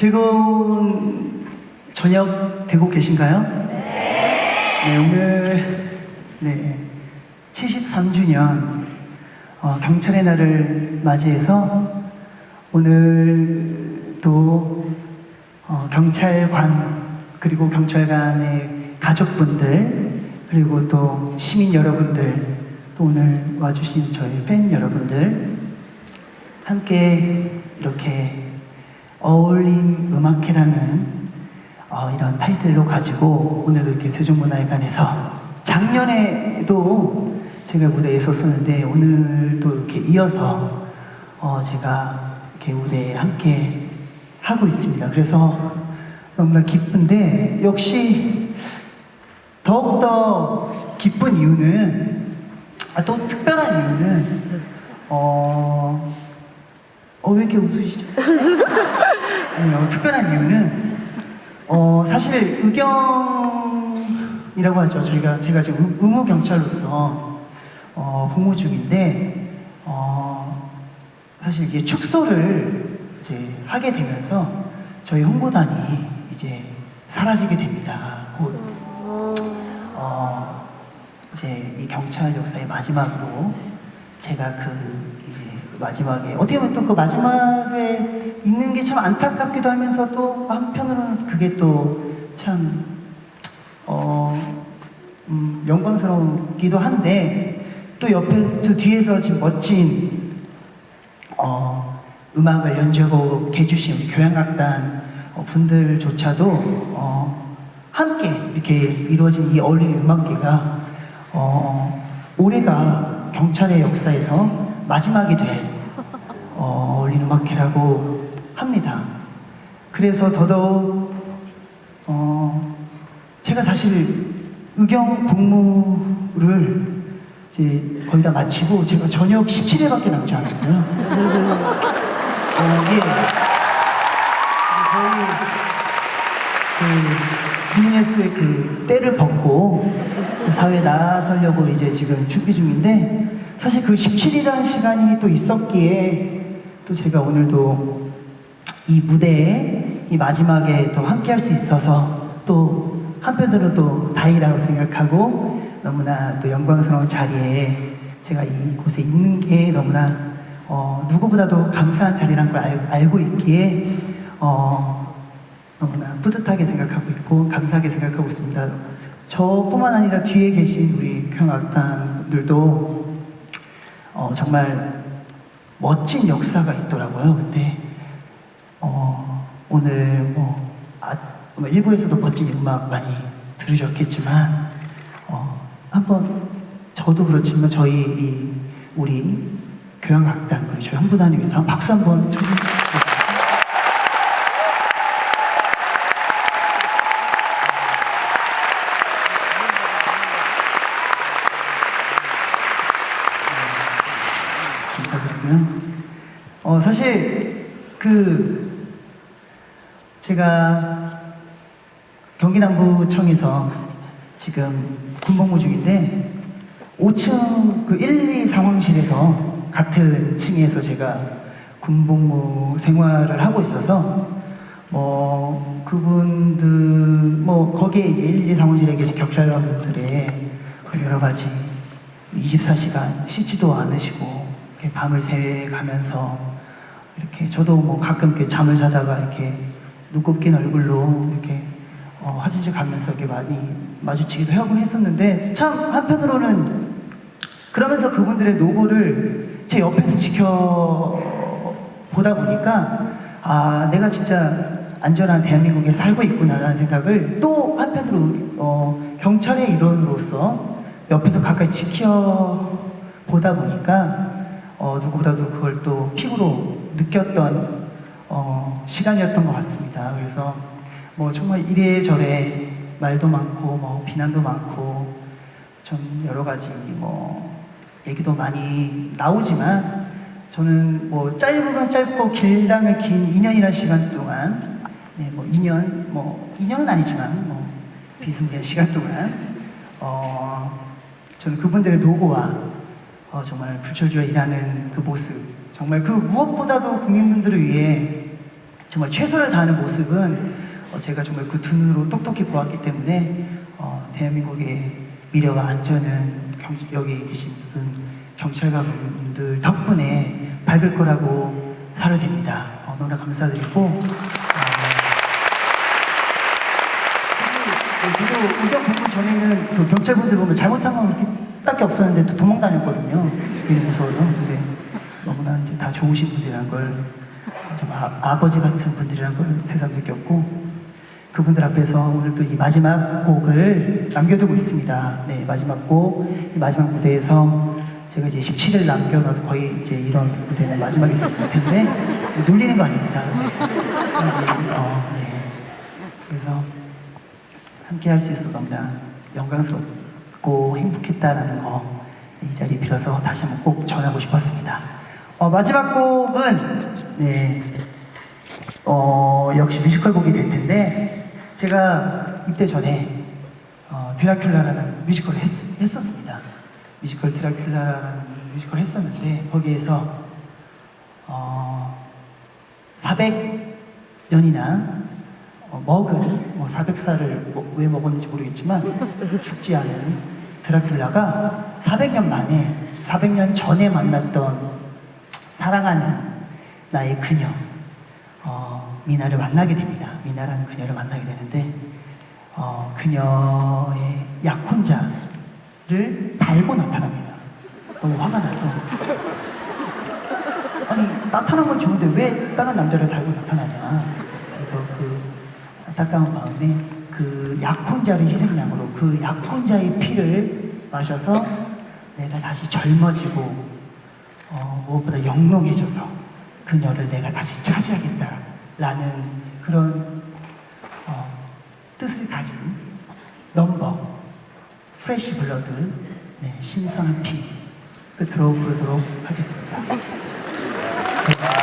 즐거운 저녁 되고 계신가요? 네. 오늘 네 73주년 어, 경찰의 날을 맞이해서 오늘도 어, 경찰관 그리고 경찰관의 가족분들 그리고 또 시민 여러분들 또 오늘 와주신 저희 팬 여러분들 함께 이렇게 어울림 음악회라는 어, 이런 타이틀로 가지고 오늘도 이렇게 세종문화회관에서 작년에도 제가 무대에 섰었는데 오늘도 이렇게 이어서 어, 제가 이렇게 무대에 함께 하고 있습니다. 그래서 너무나 기쁜데 역시 더욱더 기쁜 이유는 아, 또 특별한 이유는 어, 어, 왜 이렇게 웃으시죠? 아니요, 특별한 이유는, 어, 사실 의경이라고 하죠. 저희가, 제가 지금 의- 의무 경찰로서, 어, 복무 중인데, 어, 사실 이게 축소를 이제 하게 되면서 저희 홍보단이 이제 사라지게 됩니다. 곧, 어, 이제 이 경찰 역사의 마지막으로 제가 그 마지막에. 어떻게 보면 또그 마지막에 있는 게 참 안타깝기도 하면서 또 한편으로는 그게 또참 어, 음, 영광스럽기도 한데 또 옆에 또 뒤에서 지금 멋진 어, 음악을 연주하고 해주신 우리 교향악단 어, 분들조차도 어, 함께 이렇게 이루어진 이 어울리는 음악계가 어, 올해가 경찰의 역사에서 마지막이 될 어, 어울리는 음악회라고 합니다. 그래서 더더욱 어, 제가 사실 의경 복무를 이제 거의 다 마치고 제가 저녁 17일밖에 남지 않았어요. 어, 예. 거의 그 국민의수의 그 때를 벗고 사회에 나서려고 이제 지금 준비 중인데 사실 그 17일이라는 시간이 또 있었기에 또 제가 오늘도 이 무대에 이 마지막에 또 함께 할 수 있어서 또 한편으로 또 다행이라고 생각하고 너무나 또 영광스러운 자리에 제가 이곳에 있는 게 너무나 어, 누구보다도 감사한 자리란 걸 알, 알고 있기에 어, 너무나 뿌듯하게 생각하고 있고 감사하게 생각하고 있습니다. 저뿐만 아니라 뒤에 계신 우리 경악단들도 어, 정말 멋진 역사가 있더라고요. 근데 어, 오늘 뭐, 아, 뭐 일부에서도 멋진 음악 많이 들으셨겠지만 어, 한번 저도 그렇지만 저희 이 우리 교향악단 그리고 저희 홍보단을 위해서 한 박수 한번 쳐주세요. 어, 사실 그 제가 경기남부청에서 지금 군복무 중인데 5층 그 1, 2 상황실에서 같은 층에서 제가 군복무 생활을 하고 있어서 뭐 그분들 뭐 거기에 이제 1, 2 상황실에 계신 경찰관분들의 그 여러 가지 24시간 쉬지도 않으시고 밤을 새가면서 이렇게 저도 뭐 가끔 이렇게 잠을 자다가 이렇게 눈곱 낀 얼굴로 이렇게 어, 화장실 가면서 이렇게 많이 마주치기도 하곤 했었는데 참 한편으로는 그러면서 그분들의 노고를 제 옆에서 지켜보다 보니까 아 내가 진짜 안전한 대한민국에 살고 있구나라는 생각을 또 한편으로 어, 경찰의 일원으로서 옆에서 가까이 지켜보다 보니까 어, 누구보다도 그걸 또 피부로 느꼈던 어, 시간이었던 것 같습니다. 그래서 뭐 정말 이래저래 말도 많고 뭐 비난도 많고 좀 여러 가지 뭐 얘기도 많이 나오지만 저는 뭐 짧으면 짧고 길다면 긴 2년이라는 시간 동안 네, 뭐 2년 뭐 2년은 아니지만 뭐 비스무리한 시간 동안 어 저는 그분들의 노고와 어, 정말 불철주야 일하는 그 모습 정말 그 무엇보다도 국민분들을 위해 정말 최선을 다하는 모습은 어, 제가 정말 그두 눈으로 똑똑히 보았기 때문에 어, 대한민국의 미래와 안전은 경- 여기 계신 모든 경찰관 분들 덕분에 밝을 거라고 사료됩니다. 어, 너무나 감사드리고 어, 그 저도 의견 공부 전에는 그 경찰분들 보면 잘못한 건 딱히 없었는데 또 도망 다녔거든요. 괜히 무서워서. 좋으신 분들이란 걸, 좀 아, 아버지 같은 분들이란 걸 새삼 느꼈고, 그분들 앞에서 오늘 또 이 마지막 곡을 남겨두고 있습니다. 네, 마지막 곡, 이 마지막 무대에서 제가 이제 17일 남겨놔서 거의 이제 이런 무대는 마지막이 될 텐데, 놀리는 거 아닙니다. 네. 어, 네. 그래서 함께 할 수 있어서 너무나 영광스럽고 행복했다라는 거 이 자리 빌어서 다시 한번 꼭 전하고 싶었습니다. 어, 마지막 곡은 네, 어, 역시 뮤지컬 곡이 될 텐데 제가 입대 전에 어, 드라큘라라는 뮤지컬을 했, 했었습니다. 뮤지컬 드라큘라라는 뮤지컬을 했었는데 거기에서 어, 400년이나 어, 먹은 뭐 400살을 왜 먹었는지 모르겠지만 죽지 않은 드라큘라가 400년 만에 400년 전에 만났던 사랑하는 나의 그녀 어, 미나를 만나게 됩니다. 미나라는 그녀를 만나게 되는데 어, 그녀의 약혼자를 달고 나타납니다. 너무 화가 나서 아니 나타난 건 좋은데 왜 다른 남자를 달고 나타나냐 그래서 그 안타까운 마음에 그 약혼자를 희생양으로 그 약혼자의 피를 마셔서 내가 다시 젊어지고 어, 무엇보다 영롱해져서 그녀를 내가 다시 차지하겠다라는 그런 어, 뜻을 가진 넘버 프레쉬 블러드 네, 신선한 피 끝으로 부르도록 하겠습니다. 네.